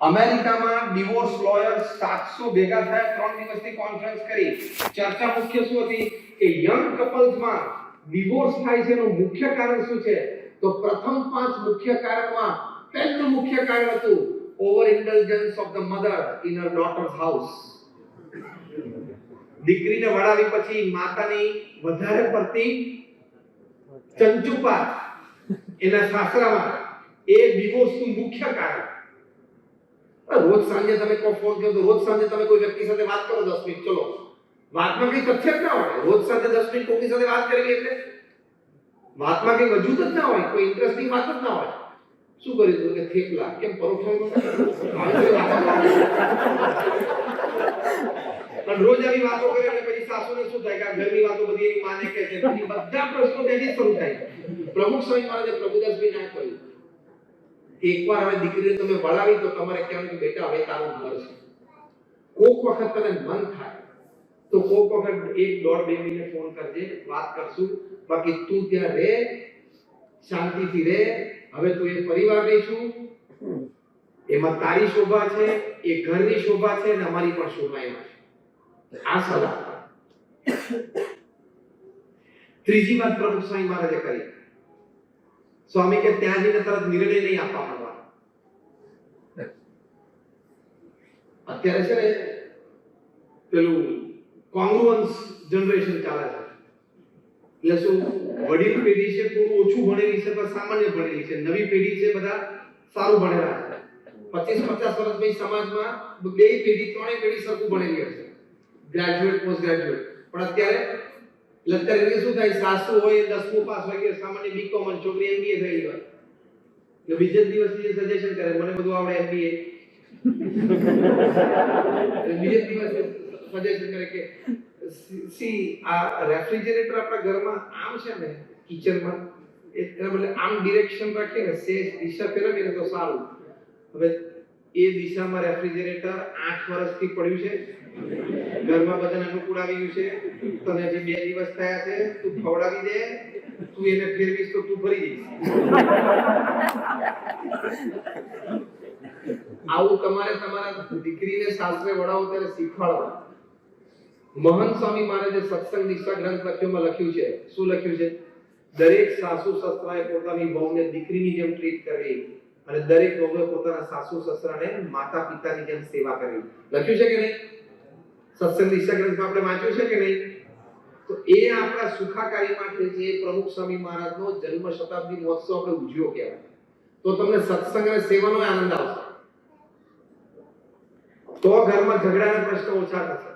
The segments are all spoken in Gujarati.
અમેરિકામાં ડિવોર્સ લોયર 700 ભેગા થયા, ત્રણ દિવસની કોન્ફરન્સ કરી. ચર્ચા મુખ્ય શું હતી? કે યંગ કપલ્સમાં ડિવોર્સ થાય છે એનું મુખ્ય કારણ શું છે? તો પ્રથમ પાંચ મુખ્ય કારણમાં, પહેલું મુખ્ય કારણ હતું over indulgence of the mother in a daughter's house દીકરીને વળાવી પછી માતાની વધારે પડતી ચંચુપા એના સાસરામાં. એ ડિવોર્સનું મુખ્ય કારણ. રોજ સાંજે તમે કોઈ ફોન કરો તો રોજ સાંજે તમે કોઈ વ્યક્તિ સાથે વાત કરો 10 મિનિટ ચલો વાતમાં કઈ તથ્ય જ ના હોય રોજ સાંજે 10 મિનિટ કોઈની સાથે વાત કરવી એટલે વાતમાં કઈ વજૂદ જ ના હોય કોઈ ઇન્ટરેસ્ટિંગ વાત જ ના હોય શું કર્યું તું કે થેપલા? કેમ પરોઠા આવી કોઈ વાતો ના હોય. પણ રોજ આવી વાતો કરે એટલે પછી સાસુને શું થાય? કે આ ઘરની વાતો બધી એની માને કહે છે. પછી બધા પ્રશ્નો ત્યાંથી જ શરૂ થાય. પ્રમુખ સ્વામી મહારાજે પ્રભુદાસભાઈ ના કહ્યું એકવાર હવે દીકરીને તમે વળાવી તો તમારે કહેવાનું કે બેટા હવે તારું ઘર છે કોક વખત તને મન થાય તો કોક વખત એક દોઢ બે મિનિટ ફોન કરજે વાત કરશું બાકી તું ત્યાં રહે શાંતિથી રહે હવે તું એ પરિવારની છું એમાં તારી શોભા છે એ ઘરની શોભા છે અને અમારી પણ શોભા એમાં છે આ સલાહ ત્રીજી વાત પ્રમુખ સ્વામી મહારાજે કરી સ્વામી કે ત્યાં જઈને તરત નિર્ણય નહીં આપવા માંડવાનો અત્યારે છે ને, પેલું કોંગ્રુઅન્સ જનરેશન ચાલે છે. એટલે શું, વડીલ પેઢી છે થોડું ઓછું ભણેલી છે, પણ સામાન્ય ભણેલી છે. નવી પેઢી છે બધા સારું ભણેલા છે. પચીસ પચાસ વર્ષ પછી સમાજમાં બે પેઢી, ત્રણેય પેઢી સરખું ભણેલી હશે. ગ્રેજ્યુએટ પોસ્ટ ગ્રેજ્યુએટ પણ અત્યારે એટલે અત્યારે શું થાય? સાસુ હોય દસમું પાસ હોય કે સામાન્ય બીકોમ અને છોકરી એમબીએ થઈ હોય. એટલે બીજે જ દિવસથી સજેશન કરે, મને બધું આવડે એમબીએ બીજે દિવસે સજેશન કરે કે, સી, આ રેફ્રિજરેટર આપણા ઘરમાં આમ છે ને, કિચનમાં એના બદલે આમ ડિરેક્શન રાખીએ ને સે દિશા ફેરવીએ ને તો સારું. હવે એ દિશામાં રેફ્રિજરેટર આઠ વર્ષથી પડ્યું છે. ઘરમાં બધાને અનુકૂળ આવી ગયું છે. તને જે બે દિવસ થયા છે, તું ખવડાવી દે, તું એને ફેરવીશ તો તું ફરી જઈશ આવું તમારે તમારા દીકરીને સાસરે વડાવો ત્યારે શીખવાડો. મહંત સ્વામી મહારાજે સત્સંગ દીક્ષા ગ્રંથ લખ્યોમાં લખ્યું છે, શું લખ્યું છે? દરેક સાસુ સસરાએ પોતાની બહુને દીકરીની જેમ ટ્રીટ કરવી. અને દરેક વહુએ પોતાના સાસુ સસરાને માતા પિતાની જેમ સેવા કરવી. લખ્યું છે કે નહીં? સત્સંગ દીક્ષા ગ્રંથમાં આપણે વાંચ્યું છે કે નહીં? તો એ આપણા સુખાકારી માટે જે પ્રમુખ સ્વામી મહારાજનો જન્મ શતાબ્દી મહોત્સવ આપણે ઉજવ્યો કહેવાય. તો તમને સત્સંગ અને સેવાનો આનંદ આવશે. તો ઘરમાં ઝઘડાના પ્રશ્નો ઓછા થશે.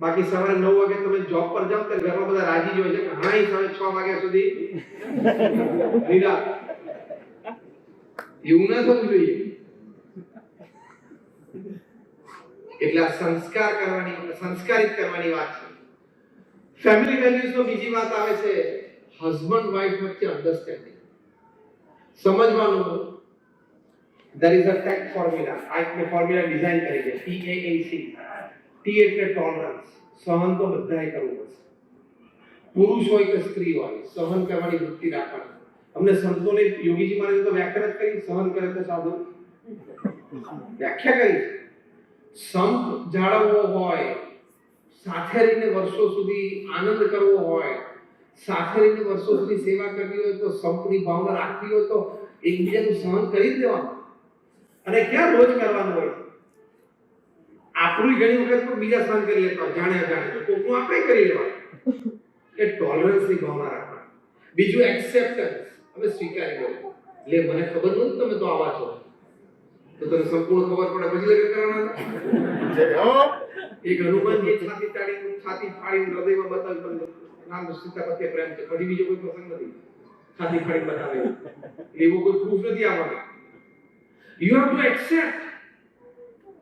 બાકી સવારે નવ વાગે તમે જોબ પર જાઓ તો ઘરમાં બધા રાજી જ હોય છે કે હા ઈ સાંજે છ વાગ્યા સુધી. નિરાંત. એવું ના થવું જોઈએ. એટલે આ સંસ્કાર કરવાની, સંસ્કારિત કરવાની વાત છે. ફેમિલી વેલ્યુઝ નો બીજી વાત આવે છે. હસબન્ડ વાઇફ વચ્ચે અન્ડરસ્ટેન્ડિંગ સમજવાનું there is a tech formula. આ એક ફોર્મ્યુલા ડિઝાઇન કરી છે. T A A C. T એટલે ટોલરન્સ સહન તો બધાએ કરવું પડશે. પુરુષ હોય કે સ્ત્રી હોય, સહન કરવાની વૃત્તિ રાખવાની. અમને સંતોને યોગીજી મારે તો જ કરી, સહન કરે તો સાધુ. વ્યાખ્યા કરી. સંપ જાળવવો હોય, સાથે રહીને વર્ષો સુધી આનંદ કરવો હોય, સાથે રહીને વર્ષો સુધી સેવા કરવી હોય તો સંપની ભાવના રાખવી હોય તો એકબીજાનું સહન કરી જ દેવાનું. અને ક્યાં રોજ કરવાનું હોય? આપણું ઘણી વખત પણ બીજા સહન કરી લેતા જાણે અજાણે. તો કોકનું આપણે કરી લેવાનું. એ ટોલરન્સની ભાવના રાખવાની. બીજું એક્સેપ્ટન્સ હવે સ્વીકારી લો. લે મને ખબર નહોતી તમે તો આવા છો. તો તને સંપૂર્ણ ખબર પડે પછી લગ્ન કરવાના એક હનુમાનજી છાતી તાળી છાતી ફાડીને હૃદયમાં બતાવી પણ નામ સીતા પ્રત્યે પ્રેમ છે પછી બીજો કોઈ પ્રસંગ નથી. છાતી ફાડી બતાવે. એવો કોઈ પ્રૂફ નથી આવવાનો યુ હેવ ટુ એક્સેપ્ટ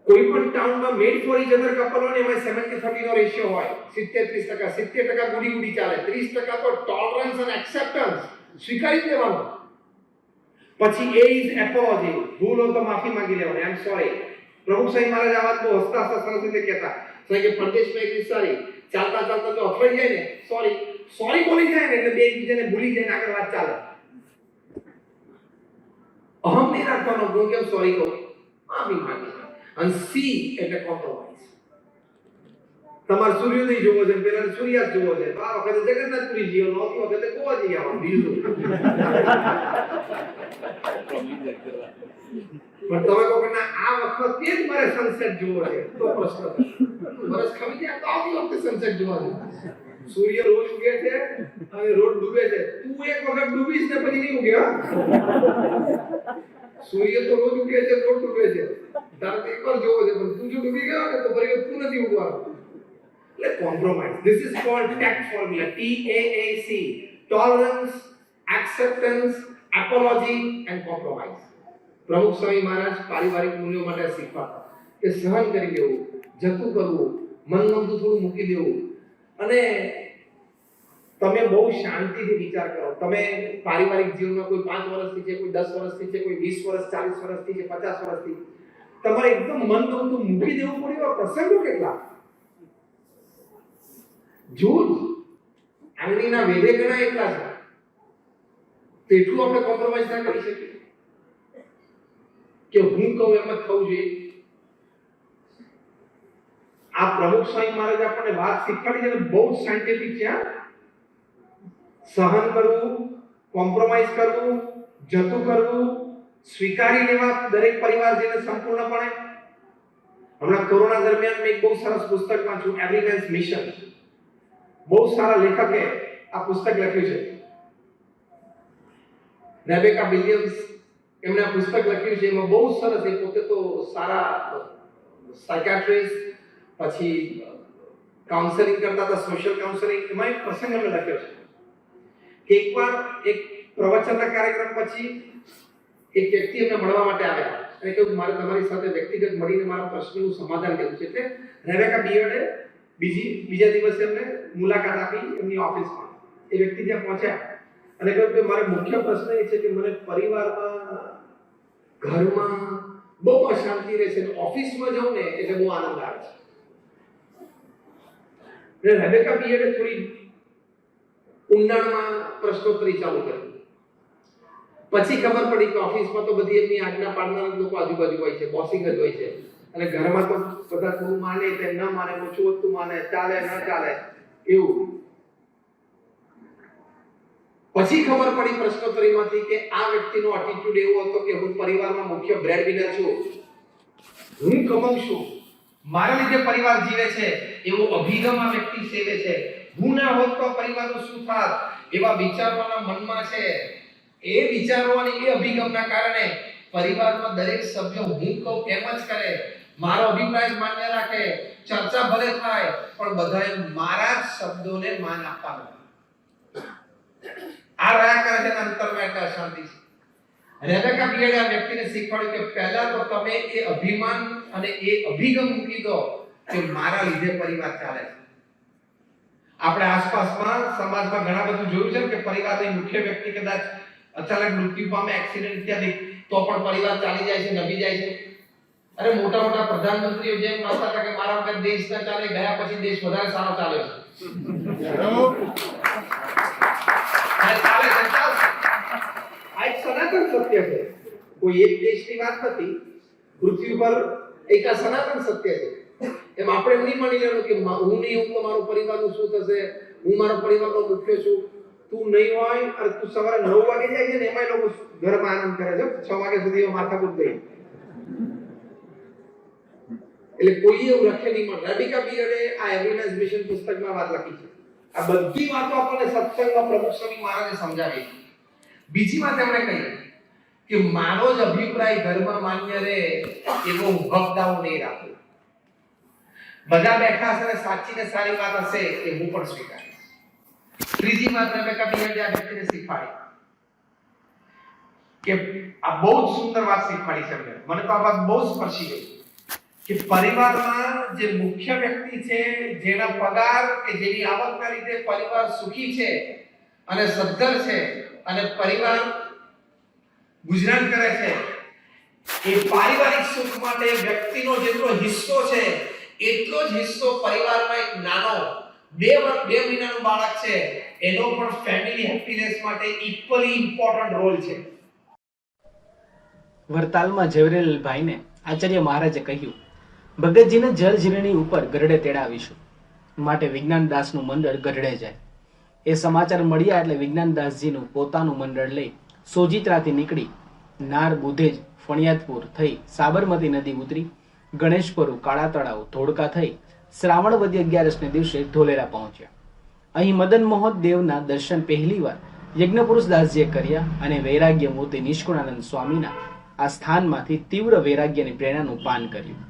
કોઈ પણ ટાઉનમાં made for each other couple હોય એમાં 70 30 નો રેશિયો હોય. 70 30% 70% ગુડી ગુડી ચાલે. 30% તો ટોલરન્સ અને એક્સેપ્ટન્સ સ્વીકારી લેવાનું. પછી એ ઇઝ એપોલોજી ભૂલ તો માફી માંગી લેવાની. આઈ એમ સોરી પ્રભુ સાહેબ મહારાજ, આ વાત બહુ હસતા હસતા સરસ રીતે કહેતા. સાહેબ કે પરદેશમાં એક સારી ચાલતા ચાલતા જો અફવાઈ જાય ને. સોરી સોરી બોલી જાય ને, એટલે બે એકબીજાને ભૂલી જાય ને આગળ વાત ચાલે. અહમ નહીં રાખવાનો. હું કેમ સોરી કહું. માફી માંગી. અને સી એટલે કોમ્પ્રોમાઇઝ તમારે સૂર્યોદય જોવો છે પેલા સૂર્યાસ્ત જોવો છે. આ વખતે જગન્નાથપુરી જીવો નોતી વખતે ગોવા જઈ આવવાનું, બીજું. પણ તમે કહો ના આ વખતે જ મારે સનસેટ જોવો છે. તો પ્રશ્ન બસ ખમી જાય તો આવતી વખતે સનસેટ જોવા છે. સૂર્ય રોજ ઉગે છે અને રોજ ડૂબે છે. તું એક વખત ડૂબીશ ને પછી નહીં ઉગે સૂર્ય તો રોજ ઉગે છે, રોજ ડૂબે છે. તારે એક વાર જોવો છે, પણ તું જો ડૂબી ગયો ને તો ફરી તું નથી ઉગવાનો. Is called tact formula T A A C tolerance acceptance apology and compromise Pramukh Swami Maharaj પારિવારિક મૂલ્યો માટે શીખવા. કે સહન કરી લેવું, જતું કરવું મનગમતું થોડું મૂકી દેવું. અને તમે બહુ શાંતિથી વિચાર કરો. તમે પારિવારિક જીવનમાં કોઈ પાંચ વર્ષથી છે, કોઈ દસ વર્ષથી છે, કોઈ વીસ વર્ષ, ચાલીસ વર્ષથી છે, પચાસ વર્ષથી. તમારે એકદમ મનગમતું મૂકી દેવું પડ્યું. પ્રસંગો કેટલા? જૂથ આંગળીના વેદે ગણા એટલા છે. તેટલું આપણે કોમ્પ્રોમાઇઝ ના કરી શકીએ. કે હું કહું એમ જ થવું જોઈએ. આ પ્રમુખ સ્વામી મહારાજ આપણને વાત શીખવાડી છે અને બહુ જ સાયન્ટિફિક છે સહન કરવું કોમ્પ્રોમાઇઝ કરવું, જતું કરવું, સ્વીકારી લેવા દરેક પરિવારજનને સંપૂર્ણપણે. હમણાં કોરોના દરમિયાન મેં એક બહુ સરસ પુસ્તક વાંચ્યું એવરી મિશન બહુ સારા લેખકે આ પુસ્તક લખ્યું છે. રેબેકા વિલિયમ્સ એમણે આ પુસ્તક લખ્યું છે. એમાં બહુ સરસ, એ પોતે તો સારા સાયકાટ્રિસ્ટ પછી કાઉન્સેલિંગ કરતા હતા સોશિયલ કાઉન્સેલિંગ એમાં એક પ્રસંગ એમણે લખ્યો છે. કે એકવાર એક પ્રવચનના કાર્યક્રમ પછી એક વ્યક્તિ એમને મળવા માટે આવ્યા. અને કહ્યું, મારે તમારી સાથે વ્યક્તિગત મળીને મારા પ્રશ્નનું સમાધાન કર્યું છે. એટલે રેબેકા બિયર્ડે બીજી, બીજા દિવસે એમને મુલાકાત આપી એમની ઓફિસમાં. એ વ્યક્તિ ત્યાં પહોંચ્યા અને કહ્યું કે મારો મુખ્ય પ્રશ્ન એ છે કે મને પરિવારમાં, ઘરમાં બહુ અશાંતિ રહે છે ઓફિસમાં જાઉં ને એટલે બહુ આનંદ આવે છે. એટલે રેબેકા બિયર્ડે થોડી ઊંડાણમાં પ્રશ્નોત્તરી ચાલુ કરી. પછી ખબર પડી કે ઓફિસમાં તો બધી એમની આજ્ઞા પાડનાર લોકો આજુબાજુ હોય છે, બોસિંગ જ હોય છે. અને ઘરમાં તો બધા તું માને તે ન માને ઓછું ઓછું માને, ચાલે, ન ચાલે, એવું. પછી ખબર પડી પ્રશ્નોત્તરીમાંથી કે આ વ્યક્તિનો એટીટ્યુડ એવો હતો કે હું પરિવારમાં મુખ્ય બ્રેડવિનર છું. હું કમાઉં છું. મારા લીધે પરિવાર જીવે છે, એવો અભિગમ આ વ્યક્તિ સેવે છે. હું ના હોત તો પરિવારનું શું થાત? એવા વિચારવાના મનમાં છે. એ વિચારો અને એ અભિગમના કારણે પરિવારમાં દરેક સભ્ય હું કહું એમ જ કરે. મારો અભિપ્રાય માન્ય રાખે, ચર્ચા ભલે થાય, પણ બધાએ મારા જ શબ્દોને માન આપવાનું. આ રહ્યા કરે છે અંતરમાં એટલે અશાંતિ છે. રેબેકા બિયર્ડે આ વ્યક્તિને શીખવાડ્યું કે પહેલા તો તમે એ અભિમાન અને એ અભિગમ મૂકી દો કે મારા લીધે પરિવાર ચાલે છે. આપણે આસપાસમાં, સમાજમાં ઘણા બધું જોયું છે કે પરિવારની મુખ્ય વ્યક્તિ કદાચ અચાનક મૃત્યુ પામે એક્સિડન્ટ ઇત્યાદિ, તો પણ પરિવાર ચાલી જાય છે નભી જાય છે. અરે મોટા મોટા પ્રધાનમંત્રીઓ જેમ માનતા હતા કે મારા વગર દેશ ના ચાલે, ગયા પછી દેશ વધારે સારો ચાલે છે. સનાતન સત્ય છે. કોઈ એક દેશની વાત નથી, પૃથ્વી પર એક આ સનાતન સત્ય છે. એમ આપણે એમ નહીં માની લેવાનું કે હું નહીં હું તો મારું શું થશે? હું મારો પરિવારનો મુખ્ય છું. તું નહીં હોય તું સવારે નવ વાગે જાય છે ને, એમાંય લોકો ઘરમાં આનંદ કરે છે. છ વાગ્યા સુધી માથાકૂટ ગઈ એટલે કોઈ એવું લખે નહીં પણ રેબિકા બિયર્ડે આ એવરીનેસ મિશન પુસ્તકમાં વાત લખી છે. આ બધી વાતો આપણને સત્સંગમાં પ્રમુખ સ્વામી મહારાજે સમજાવી બીજી વાત એમણે કહી કે મારો જ અભિપ્રાય ઘરમાં માન્ય રહે એવો હકદાવ નહીં રાખું. બધા બેઠા હશે સાચી ને સારી વાત હશે એ હું પણ સ્વીકારીશ. ત્રીજી વાત રેબેકા બિયરે આ વ્યક્તિને શીખવાડી. કે આ બહુ જ સુંદર વાત શીખવાડી છે એમણે. મને તો આ વાત બહુ સ્પર્શી ગઈ. કે પરિવારમાં જે મુખ્ય વ્યક્તિ છે, જેના પગાર કે જેની આવકના લીધે પરિવાર સુખી છે અને સદ્ધર છે અને પરિવાર ગુજરાન કરે છે, એ પારિવારિક સુખ માટે વ્યક્તિનો જેટલો હિસ્સો છે, એટલો જ હિસ્સો પરિવારમાં એક નાનો, બે બે મહિનાનું બાળક છે, એનો પણ ફેમિલી હેપીનેસ માટે ઇક્વલી ઇમ્પોર્ટન્ટ રોલ છે. વરતાલમાં ઝવેરેલ ભાઈને આચાર્ય મહારાજે કહ્યું ભગતજીને જળ ઝીલણી ઉપર ગરડે તેડાવીશું. માટે વિજ્ઞાનદાસનું મંડળ ગરડે જાય. એ સમાચાર મળ્યા એટલે વિજ્ઞાનદાસજીનું પોતાનું મંડળ લઈ સોજિત્રાથી નીકળી નાર બુધેજ ફણિયાદપુર થઈ સાબરમતી નદી ઉતરી. ગણેશપુરું કાળા તળાવ ધોળકા થઈ શ્રાવણ વધી અગિયારસને દિવસે ધોલેરા પહોંચ્યા. અહીં મદન મોહન દેવના દર્શન પહેલીવાર યજ્ઞપુરુષ દાસજીએ કર્યા અને વૈરાગ્ય મૂર્તિ નિષ્કુણાનંદ સ્વામીના આ સ્થાનમાંથી તીવ્ર વૈરાગ્યની પ્રેરણાનું પાન કર્યું.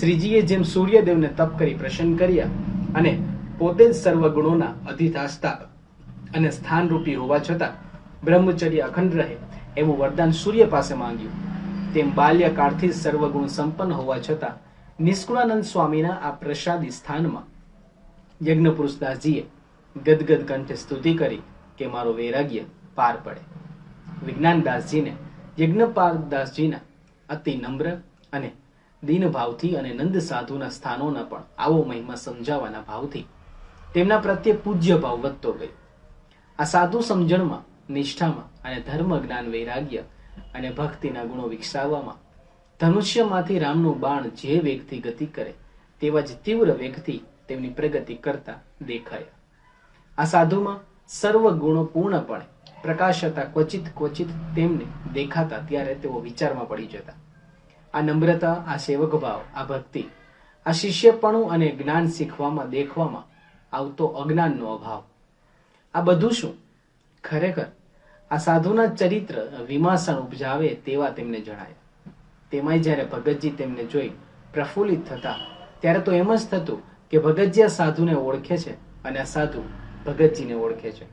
શ્રીજીએ જેમ સૂર્યદેવને તપ કરી પ્રસન્ન કર્યા અને પોતે જ સર્વ ગુણોના અધિષ્ઠાતા અને સ્થાનરૂપી હોવા છતાં બ્રહ્મચર્ય અખંડ રહે એવું વરદાન સૂર્ય પાસે માંગ્યું. તેમ બાલ્યકાળથી સર્વગુણ સંપન્ન હોવા છતાં નિષ્કુળાનંદ સ્વામીના આ પ્રસાદી સ્થાનમાં યજ્ઞપુરુષદાસજીએ ગદગદ કંઠે સ્તુતિ કરી કે મારો વૈરાગ્ય પાર પડે. વિજ્ઞાનદાસજીને યજ્ઞપાલદાસજીના અતિ નમ્ર અને દીન ભાવથી અને નંદ સાધુના સ્થાનોના પણ આવો મહિમા સમજાવવાના ભાવથી તેમના પ્રત્યે પૂજ્ય ભાવ વધતો ગયો. આ સાધુ સમજણમાં, નિષ્ઠામાં અને ધર્મ જ્ઞાન વૈરાગ્ય અને ભક્તિના ગુણો વિકસાવવામાં ધનુષ્યમાંથી રામનું બાણ જે વેગથી ગતિ કરે તેવા જ તીવ્ર વેગથી તેમની પ્રગતિ કરતા દેખાયા. આ સાધુમાં સર્વ ગુણો પૂર્ણપણે પ્રકાશતા ક્વચિત ક્વચિત તેમને દેખાતા ત્યારે તેઓ વિચારમાં પડી જતા. આ નમ્રતા, આ સેવક ભાવ, આ ભક્તિ, આ શિષ્યપણું અને જ્ઞાન શીખવામાં, દેખવામાં આવતો અજ્ઞાનનો અભાવ. આ બધું શું? ખરેખર, આ સાધુના ચરિત્ર વિમાસણ ઉપજાવે તેવા તેમને જણાય. તેમાંય જ્યારે ભગતજી તેમને જોઈ પ્રફુલ્લિત થતા, ત્યારે તો એમ જ થતું કે ભગતજી આ સાધુને ઓળખે છે અને આ સાધુ ભગતજીને ઓળખે છે.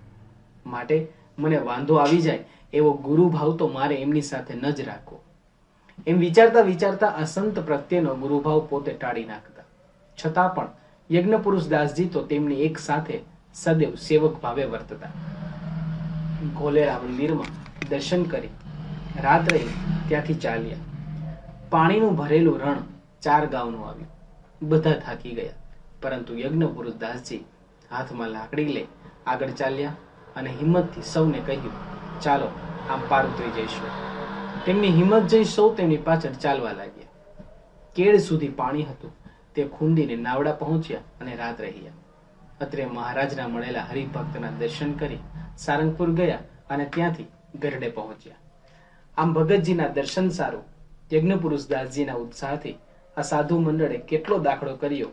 માટે મને વાંધો આવી જાય એવો ગુરુભાવ તો મારે એમની સાથે ન જ રાખવો. એમ વિચારતા વિચારતા આ સંત પ્રત્યેનો ગુરુભાવ પોતે ટાળી નાખતા. છતાં પણ યજ્ઞ પુરુષ દાસજી તો તેમની એક સાથે સદૈવ સેવક ભાવે વર્તતા. ઘોલેરા મંદિરમાં દર્શન કરી રાત ત્યાંથી ચાલ્યા. પાણીનું ભરેલું રણ ચાર ગામનું આવ્યું. બધા થાકી ગયા. પરંતુ યજ્ઞ પુરુષ દાસજી હાથમાં લાકડી લઈ આગળ ચાલ્યા અને હિંમતથી સૌને કહ્યું, ચાલો, આમ પાર ઉતરી જઈશું. તેમની હિંમત જઈ સૌ તેમની પાછળ ચાલવા લાગ્યા. કેળ સુધી પાણી હતું. તે ખૂંદીને નાવડા પહોંચ્યા અને રાત રહ્યા. અત્રે મહારાજના મળેલા હરિભક્તના દર્શન કરી સારંગપુર ગયા અને ત્યાંથી ગરડે પહોંચ્યા. આમ ભગતજીના દર્શન સારું. યજ્ઞપુરુષ દાસજીના ઉત્સાહથી આ સાધુ મંડળે કેટલો દાખલો કર્યો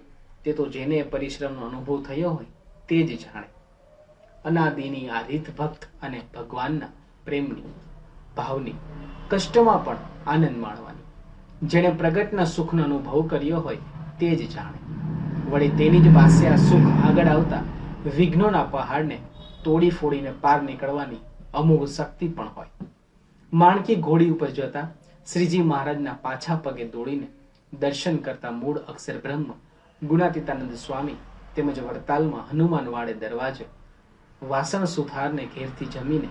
તે તો જેને પરિશ્રમનો અનુભવ થયો હોય તે જ જાણે. અનાદિની આ રીત ભક્ત અને ભગવાનના પ્રેમની, ભાવની કષ્ટમાં પણ આનંદ માણવાની. જેણે પ્રગટના સુખનો અનુભવ કર્યો હોય તે જ જાણે. વળી તેની જ પાસે આ સુખ આગળ આવતા વિઘ્નોના પહાડને તોડી ફોડીને પાર નીકળવાની અમોઘ શક્તિ પણ હોય. માણકી ઘોડી ઉપર જતા શ્રીજી મહારાજના પાછા પગે દોડીને દર્શન કરતા મૂળ અક્ષર બ્રહ્મ, ગુણાતીતાનંદ સ્વામી તેમજ વડતાલમાં હનુમાન વાડે દરવાજે વાસણ સુથારને ઘેરથી જમીને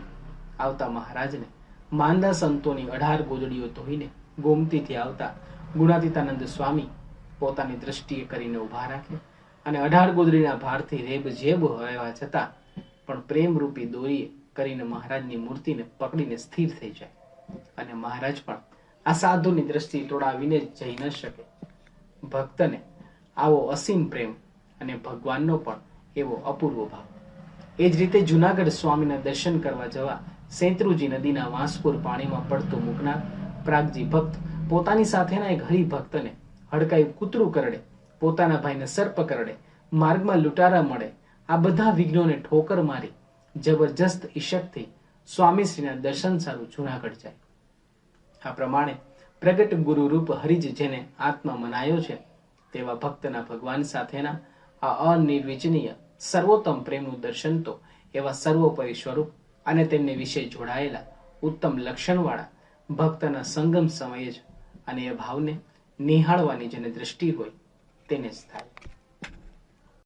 આવતા મહારાજને માંદા સંતોની અઢાર ગોદડીઓ ધોઈને ગોમતીથી આવતા ગુણાતીતાનંદ સ્વામી પોતાની દ્રષ્ટિએ કરીને ઊભા રાખે અને અઢાર ગોદડીના ભારથી રેબ જેબ હોવા છતાં પણ પ્રેમરૂપી દોરીએ કરીને મહારાજની મૂર્તિને પકડીને સ્થિર થઈ જાય. અને મહારાજ પણ આ સાધુની દ્રષ્ટિ તોડાવીને જઈ ન શકે. ભક્તને આવો અસીમ પ્રેમ અને ભગવાનનો પણ એવો અપૂર્વ ભાવ. એ જ રીતે જુનાગઢ સ્વામીના દર્શન કરવા જવા સેંતરુજી નદીના વાંસપુર પાણીમાં પડતો મૂકનાર પ્રાગજી ભક્ત પોતાની સાથેના એક હરિભક્તને હડકાઈ કૂતરું કરડે, પોતાના ભાઈને સર્પ કરડે, માર્ગમાં લૂંટારા મળે, આ બધા વિઘ્નોને ઠોકર મારી જબરજસ્ત ઈશકથી સ્વામીશ્રીના દર્શન સારું જુનાગઢ જાય. આ પ્રમાણે પ્રગટ ગુરુ રૂપ હરિજ જેને આત્મા મનાયો છે, તેવા ભક્તના ભગવાન સાથેના આ અનિર્વિચનીય સર્વોત્તમ પ્રેમનું દર્શન તો એવા સર્વોપરી સ્વરૂપ અને તેમને વિશે જોડાયેલા ઉત્તમ લક્ષણવાળા ભક્તના સંગમ સમયે જ અને એ ભાવને નિહાળવાની જેને દ્રષ્ટિ હોય તેને જ થાય